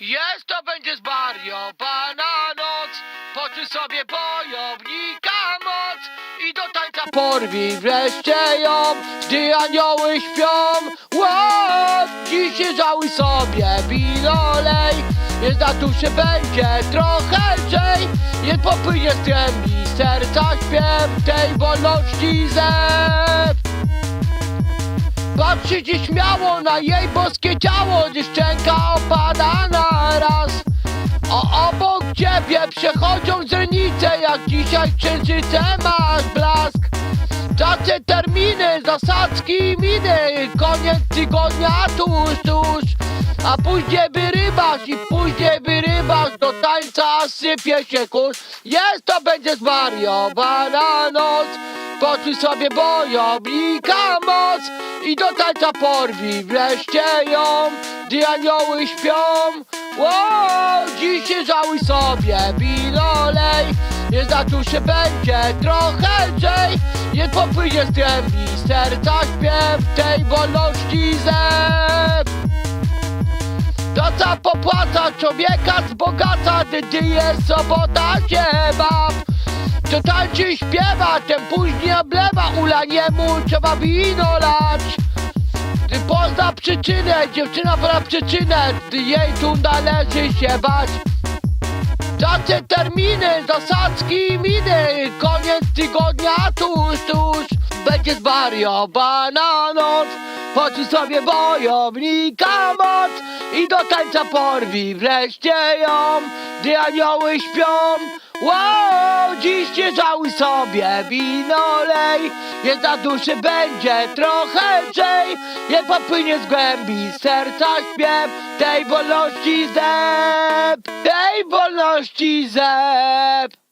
Jest to będzie zwariowana noc, poczuj sobie bojownika moc. I do tańca porwij wreszcie ją, gdy anioły śpią. Wow, dziś żałuj sobie wino lej, jest na duszy będzie trochę lżej, jest popłynie z trębi serca śpiew tej wolności zew. Patrzycie śmiało na jej boskie ciało, gdy ciebie przechodzą źrenice, jak dzisiaj księżyce masz blask. Czasy, terminy, zasadzki, miny, koniec tygodnia tuż, tuż. A później wyrybasz i później wyrybasz, do tańca sypie się kurz. Jest to będzie zwariowana noc, poczuj sobie bojownika moc i do tańca porwij wreszcie ją, gdy anioły śpią. Wow, żałuj sobie wino lej, jest na duszy będzie trochę lżej, nie popłynie z trębi serca śpiew tej wolności zew. To co popłaca człowieka zbogaca, gdy ty jest sobota się baw. To tańczy śpiewa, ten później oblewa, ulaniemu trzeba wino lać. Gdy pozna przyczynę, dziewczyna pozna przyczynę, gdy jej tu należy się bać. Czasy, terminy, zasadzki, miny, koniec tygodnia tuż, tuż. Będzie zwariowana noc, poczuj sobie bojownika moc i do tańca porwij wreszcie ją, gdy anioły śpią. Wow, dziś nie żałuj sobie wino lej, jest na duszy będzie trochę lżej, nie popłynie z głębi serca śpiew tej wolności zep, tej wolności zep.